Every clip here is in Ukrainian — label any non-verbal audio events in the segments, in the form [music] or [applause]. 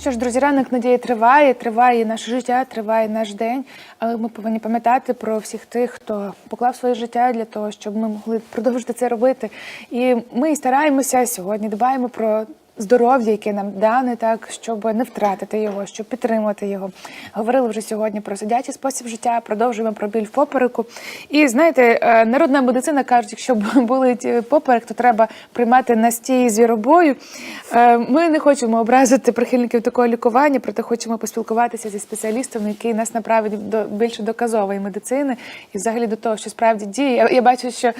Ну що ж, друзі, ранок надії триває, триває наше життя, триває наш день. Але ми повинні пам'ятати про всіх тих, хто поклав своє життя для того, щоб ми могли продовжити це робити. І ми стараємося сьогодні, дбаємо про. Здоров'я, яке нам дане, так щоб не втратити його, щоб підтримати його. Говорили вже сьогодні про сидячий спосіб життя, продовжуємо про біль в попереку. І знаєте, е, народна медицина каже, якщо болить е, поперек, то треба приймати настій звіробою. Е, Ми не хочемо образити прихильників такого лікування, проте хочемо поспілкуватися зі спеціалістом, який нас направить до більше доказової медицини і взагалі до того, що справді діє. Я, бачу, що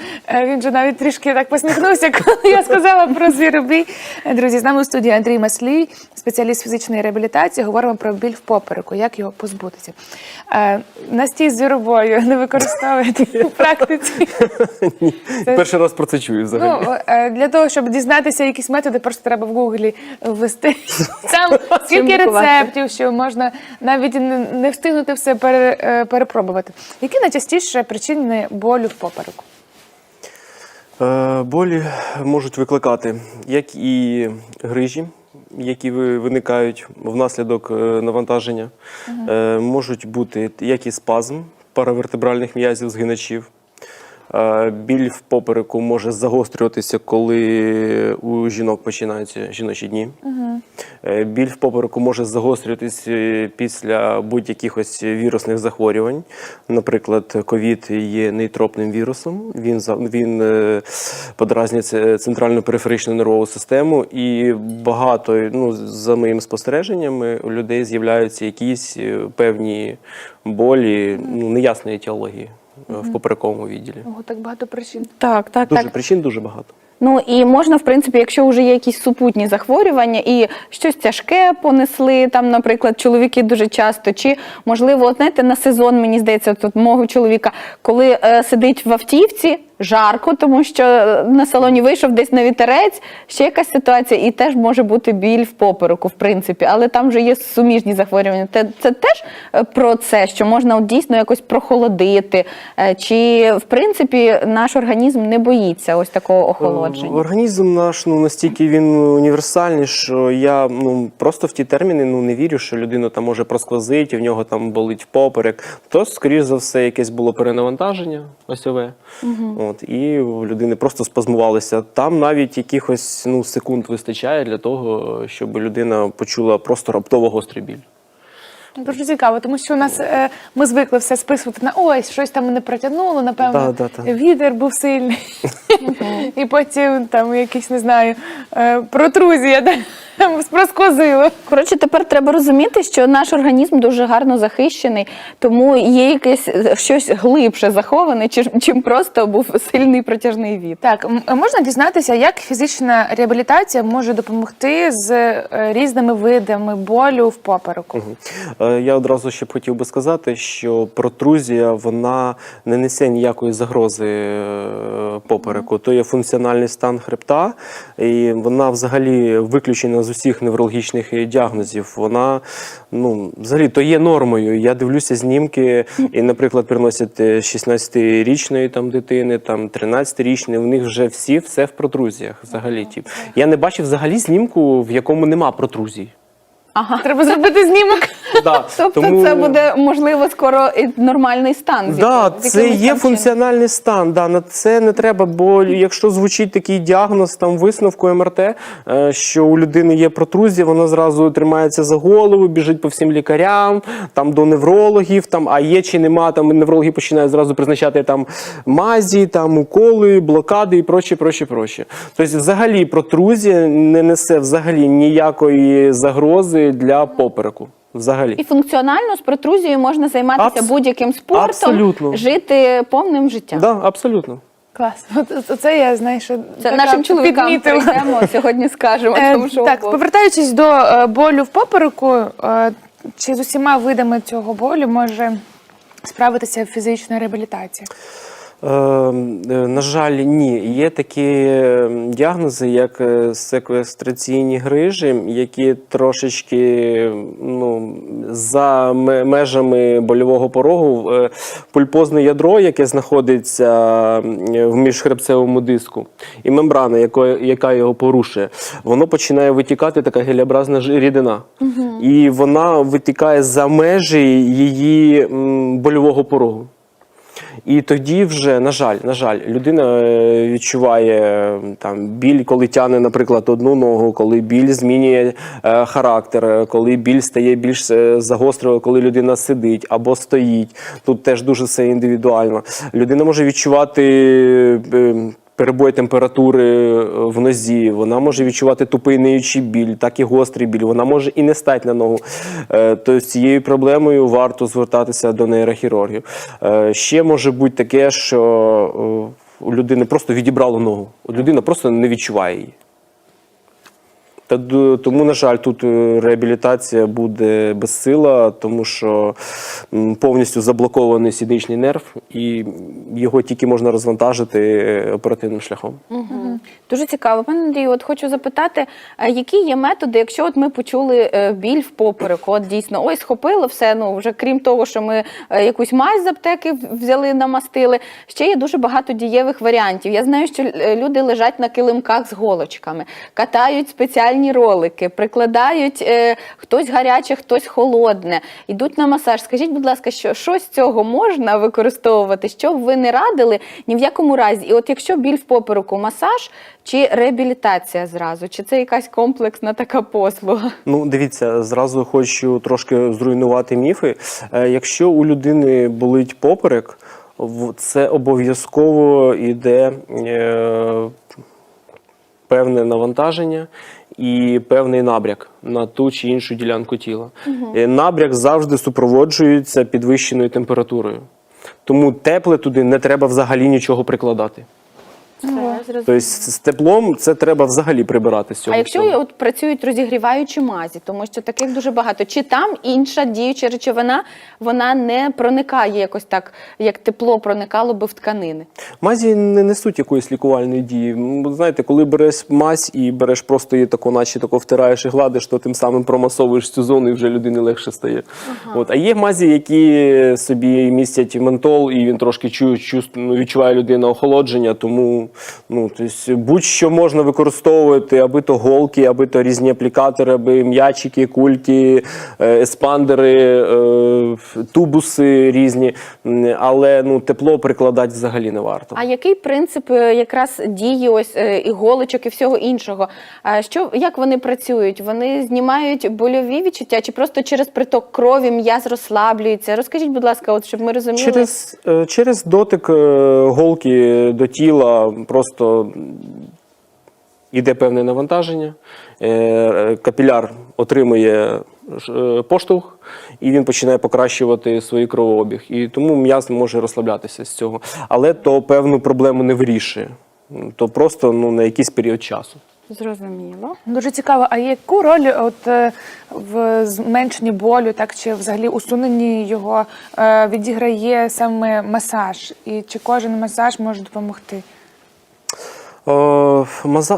він же навіть трішки так посміхнувся, коли я сказала про звіробій. Друзі, з нами у студії Андрій Маслій, спеціаліст фізичної реабілітації. Говоримо про біль в попереку, як його позбутися. Е, Настій з звіробою не використовуєте в [laughs] практиці. Ні, перший раз про це чую взагалі. Ну, е, для того, щоб дізнатися якісь методи, просто треба в гуглі ввести. [laughs] Там скільки рецептів, що можна навіть не встигнути все е, перепробувати. Які найчастіше причини болю в попереку? Е, болі можуть викликати як і грижі, які ви- виникають внаслідок е, навантаження, Е, можуть бути як і спазм паравертебральних м'язів згиначів. Е, Біль в попереку може загострюватися, коли у жінок починаються жіночі дні. Е, Біль в попереку може загострюватися після будь-яких ось вірусних захворювань. Наприклад, ковід є нейтропним вірусом. Він він е, подразнює це центральну периферичну нервову систему, і багато ну за моїми спостереженнями у людей з'являються якісь певні болі ну неясної етіології в поперековому відділі. Ого, так багато причин. Так, так, Дуже так. причин дуже багато. Ну і можна, в принципі, якщо вже є якісь супутні захворювання і щось тяжке понесли, там, наприклад, чоловіки дуже часто, чи можливо, от, знаєте, на сезон, мені здається, тут мого чоловіка, коли е, сидить в автівці. Жарко, тому що е, на салоні вийшов десь на вітерець, ще якась ситуація, і теж може бути біль в попереку, в принципі, але там вже є суміжні захворювання. Це, це теж е, про це, що можна от дійсно якось прохолодити. Е, Чи в принципі наш організм не боїться ось такого охолодження? Організм наш ну настільки він універсальний, що я ну просто в ті терміни ну не вірю, що людина там може просквозити, в нього там болить поперек. То, скоріш за все, якесь було перенавантаження осьове. От і у людини просто спазмувалися. Там навіть якихось ну секунд вистачає для того, щоб людина почула просто раптово гострий біль. Дуже цікаво, тому що у нас е, ми звикли все списувати на ось, щось там не протягнуло, напевно, Да, да, да. вітер був сильний. [laughs] І потім там якісь, не знаю, е, протрузія [laughs] просквозило. Коротше, тепер треба розуміти, що наш організм дуже гарно захищений, тому є якесь е, щось глибше заховане, чим, просто був сильний протяжний вітер. Так, можна дізнатися, як фізична реабілітація може допомогти з е, різними видами болю в попереку. Е, Я одразу ще б хотів би сказати, що протрузія вона не несе ніякої загрози попереку. То є функціональний стан хребта, і вона взагалі виключена з усіх неврологічних е, діагнозів. Вона ну взагалі то є нормою. Я дивлюся знімки, і, наприклад, приносять е, 16-річної там дитини, там 13-річної. У них вже всі все в протрузіях. Взагалі, тип. Я не бачив взагалі знімку, в якому нема протрузій. Ага, Треба зробити знімок. Да, [laughs] Тобто тому- це буде можливо скоро і нормальний стан. Да, з це є функціональний стан. Да, на це не треба, бо якщо звучить такий діагноз там висновку МРТ, е, що у людини є протрузія, вона зразу тримається за голову, біжить по всім лікарям, там до неврологів, там а є чи нема, там неврологи починають зразу призначати там мазі, там уколи, блокади і прочі, прочі, прочі. Тобто, взагалі, протрузія не несе взагалі ніякої загрози для попереку. Взагалі. І функціонально з протрузією можна займатися Абс- будь-яким спортом, Абсолютно. жити повним життям. Да, абсолютно. Клас. От, це я знаю, що Це така нашим чоловікам підмітила. прийдемо сьогодні скажемо. Е, тому що так, повертаючись до е, болю в попереку, е, чи з усіма видами цього болю може справитися фізична реабілітація? Е, е, на жаль, ні. Є такі е, діагнози, як е, секвестраційні грижі, які трошечки ну, за межами больового порогу е, пульпозне ядро, яке знаходиться в міжхребцевому диску, і мембрана, яка його порушує, воно починає витікати така гелеобразна ж- рідина. І вона витікає за межі її больового порогу. І тоді вже, на жаль, на жаль, людина е, відчуває там біль, коли тягне, наприклад, одну ногу, коли біль змінює е, характер, е, коли біль стає більш е, загострою, коли людина сидить або стоїть. Тут теж дуже все індивідуально. Людина може відчувати. Перебої температури е, в нозі, вона може відчувати тупий ниючий біль, так і гострий біль. Вона може і не стати на ногу. Е, То з цією проблемою варто звертатися до нейрохірургів. Е, Ще може бути таке, що у людини просто відібрало ногу. Людина просто не відчуває її. Та тому, на жаль, тут е, реабілітація буде безсила, тому що повністю заблокований сідничний нерв, і його тільки можна розвантажити е, оперативним шляхом. Дуже цікаво, пане Андрію. От хочу запитати, е, які є методи, якщо от ми почули е, біль в попереку, от дійсно ой, схопило все. Ну вже крім того, що ми е, якусь мазь з аптеки взяли, намастили. Ще є дуже багато дієвих варіантів. Я знаю, що люди лежать на килимках з голочками, катають спеціальні ролики, прикладають е, хтось гаряче, хтось холодне, йдуть на масаж. Скажіть, будь ласка, що, що з цього можна використовувати? Що б ви не радили ні в якому разі? І от якщо біль в попереку, масаж чи реабілітація зразу? Чи це якась комплексна така послуга? Ну, дивіться, зразу хочу трошки зруйнувати міфи. Е, Якщо у людини болить поперек, це обов'язково йде е, певне навантаження і певний набряк на ту чи іншу ділянку тіла. Е, Набряк завжди супроводжується підвищеною температурою. Тому тепле туди не треба взагалі нічого прикладати. Тобто з теплом це треба взагалі прибирати з цього. А якщо всього. от працюють розігріваючі мазі, тому що таких дуже багато, чи там інша діюча речовина вона не проникає якось так, як тепло проникало би в тканини? Мазі не несуть якоїсь лікувальної дії. Знаєте, коли береш мазь і береш просто її тако, наче тако втираєш і гладиш, то тим самим промасовуєш цю зону і вже людині легше стає. От. А є мазі, які собі містять ментол, і він трошки чує, чувств- ну, відчуває людина охолодження, тому ну, тобто, будь-що можна використовувати, аби то голки, аби то різні аплікатори, аби м'ячики, кульки, е, еспандери, е, тубуси різні. Але ну, тепло прикладати взагалі не варто. А який принцип якраз дії ось іголочок і всього іншого? А Що як вони працюють? Вони знімають больові відчуття, чи просто через приток крові м'яз розслаблюється? Розкажіть, будь ласка, от щоб ми розуміли. Через, через дотик голки до тіла просто йде певне навантаження, е, капіляр отримує е, поштовх, і він починає покращувати свій кровообіг. І тому м'яз може розслаблятися з цього. Але то певну проблему не вирішує. То просто ну, на якийсь період часу. Зрозуміло. Дуже цікаво, а яку роль от е, в зменшенні болю, так чи взагалі усуненні його відіграє саме масаж? І чи кожен масаж може допомогти? Е,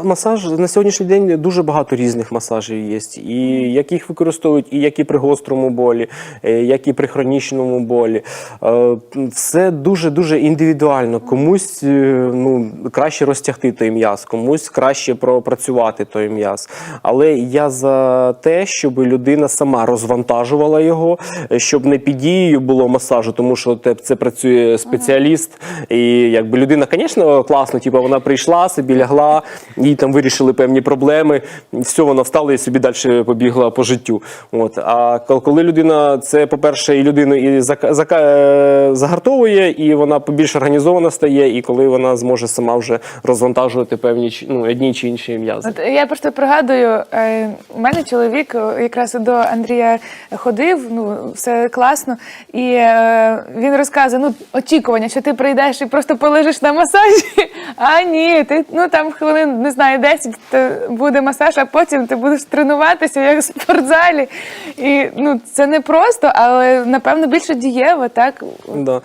Масаж на сьогоднішній день дуже багато різних масажів є. І як їх використовують, і як і при гострому болі, е, як і при хронічному болі. Е, Все дуже дуже індивідуально. Комусь ну, краще розтягти той м'яз, комусь краще пропрацювати той м'яз. Але я за те, щоб людина сама розвантажувала його, щоб не під дією було масажу, тому що це працює спеціаліст. І якби людина, звісно, класно, типу, вона прийшла, собі лягла, їй там вирішили певні проблеми. Все, вона встала і собі далі побігла по життю. От. А коли людина, це, по-перше, і людину і е, загартовує, і вона більш організована стає, і коли вона зможе сама вже розвантажувати певні ну, одні чи інші м'язи. От я просто пригадую, е, у мене чоловік е, якраз до Андрія ходив, ну все класно, і він розказує: ну очікування, що ти прийдеш і просто полежиш на масажі. [laughs] А ні, ти ну там хвилин не знаю 10 то буде масаж, а потім ти будеш тренуватися як в спортзалі. І ну це не просто, але напевно більше дієво, так Да.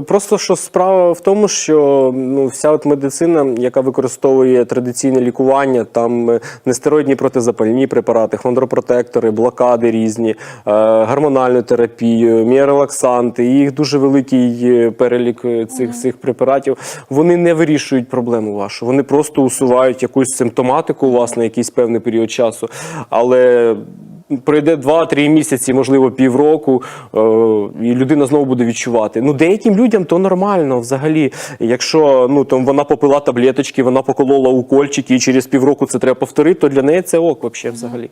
Просто що справа в тому, що ну, вся от медицина, яка використовує традиційне лікування, там е, нестероїдні протизапальні препарати, хондропротектори, блокади різні, е, гормональну терапію, міорелаксанти, і їх дуже великий е, перелік цих, цих препаратів. Вони не вирішують проблему вашу. Вони просто усувають якусь симптоматику у вас на якийсь певний період часу. Але Пройде 2-3 місяці, можливо, півроку, е, і людина знову буде відчувати. Ну, деяким людям то нормально взагалі. Якщо ну, там, вона попила таблеточки, вона поколола укольчики, і через півроку це треба повторити, то для неї це ок взагалі.